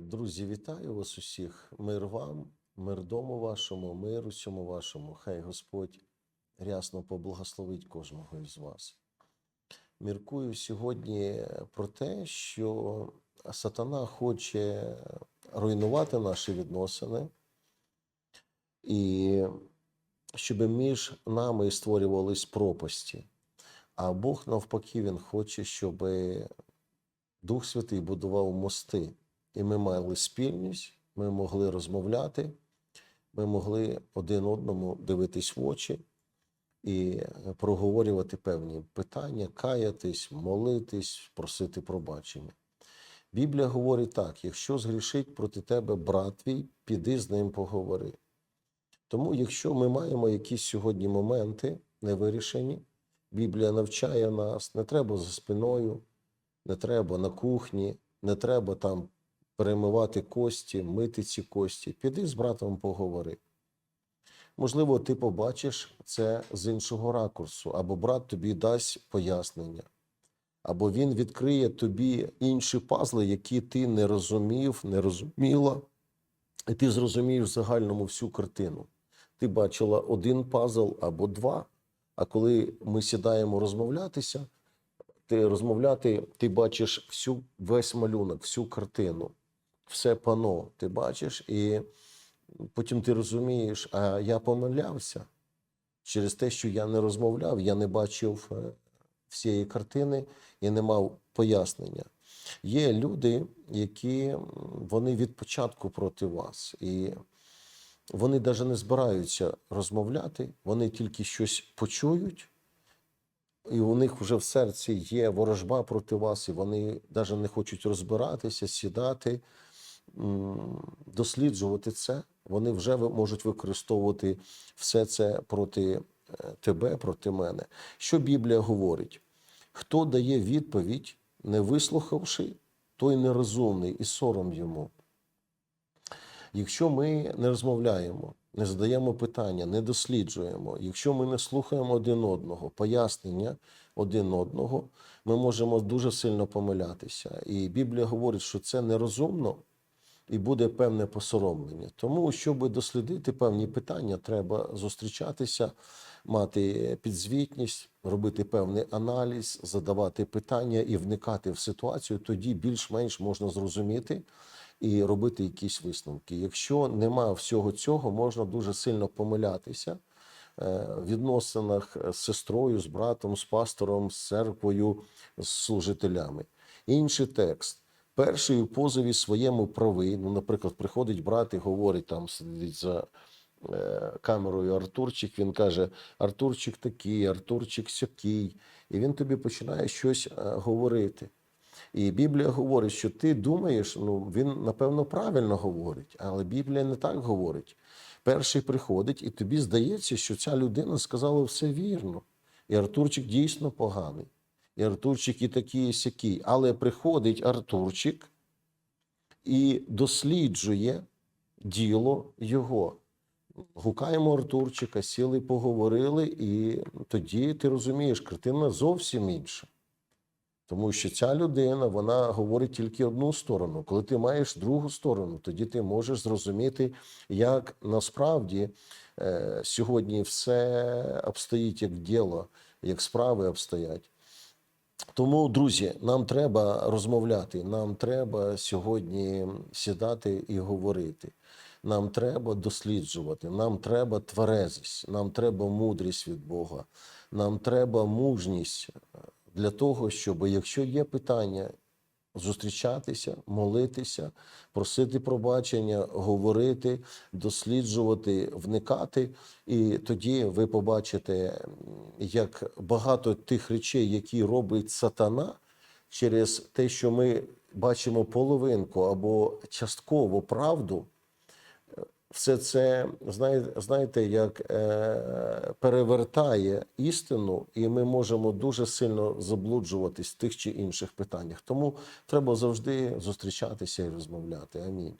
Друзі, вітаю вас усіх. Мир вам, мир дому вашому, мир усьому вашому. Хай Господь рясно поблагословить кожного із вас. Міркую сьогодні про те, що сатана хоче руйнувати наші відносини, і щоб між нами створювались пропасті. А Бог навпаки, Він хоче, щоб Дух Святий будував мости. І ми мали спільність, ми могли розмовляти, ми могли один одному дивитись в очі і проговорювати певні питання, каятись, молитись, просити пробачення. Біблія говорить так: якщо згрішить проти тебе брат твій, піди з ним поговори. Тому, якщо ми маємо якісь сьогодні моменти невирішені, Біблія навчає нас, не треба за спиною, не треба на кухні, не треба там перемивати кості, мити ці кості. Піди з братом поговори. Можливо, ти побачиш це з іншого ракурсу, або брат тобі дасть пояснення, або він відкриє тобі інші пазли, які ти не розумів, не розуміла, і ти зрозумієш в загальному всю картину. Ти бачила один пазл або два. А коли ми сідаємо розмовлятися, ти розмовляти, ти бачиш всю весь малюнок, всю картину, все пано. Ти бачиш, і потім ти розумієш, а я помилявся через те, що я не розмовляв, я не бачив е, всієї картини і не мав пояснення. Є люди, які вони від початку проти вас, і вони навіть не збираються розмовляти, вони тільки щось почують, і у них вже в серці є ворожба проти вас, і вони навіть не хочуть розбиратися, сідати, досліджувати це. Вони вже можуть використовувати все це проти е, тебе, проти мене. Що Біблія говорить? Хто дає відповідь, не вислухавши, той нерозумний і сором йому. Якщо ми не розмовляємо, не задаємо питання, не досліджуємо, якщо ми не слухаємо один одного, пояснення один одного, ми можемо дуже сильно помилятися. І Біблія говорить, що це нерозумно і буде певне посоромлення. Тому, щоб дослідити певні питання, треба зустрічатися, мати підзвітність, робити певний аналіз, задавати питання і вникати в ситуацію. Тоді більш-менш можна зрозуміти і робити якісь висновки. Якщо нема всього цього, можна дуже сильно помилятися е, в відносинах з сестрою, з братом, з пастором, з церквою, з служителями. Інший текст. Перший у позові своєму правий. Ну, наприклад, приходить брат і говорить, там сидить за е, камерою Артурчик. Він каже: Артурчик такий, Артурчик сякий. І він тобі починає щось е, говорити. І Біблія говорить, що ти думаєш, ну він напевно правильно говорить, але Біблія не так говорить. Перший приходить, і тобі здається, що ця людина сказала все вірно. І Артурчик дійсно поганий. І Артурчик і такий, і сякий. Але приходить Артурчик і досліджує діло його. Гукаємо Артурчика, сіли, поговорили, і тоді ти розумієш, картина зовсім інша. Тому що ця людина вона говорить тільки одну сторону. Коли ти маєш другу сторону, тоді ти можеш зрозуміти, як насправді е, сьогодні все обстоїть як діло, як справи обстоять. Тому, друзі, нам треба розмовляти. Нам треба сьогодні сідати і говорити. Нам треба досліджувати, нам треба тверезість, нам треба мудрість від Бога, нам треба мужність для того, щоб, якщо є питання, зустрічатися, молитися, просити пробачення, говорити, досліджувати, вникати. І тоді ви побачите, як багато тих речей, які робить сатана, через те, що ми бачимо половинку або частково правду, все це знаєте, як е, перевертає істину, і ми можемо дуже сильно заблуджуватись в тих чи інших питаннях. Тому треба завжди зустрічатися і розмовляти. Амінь.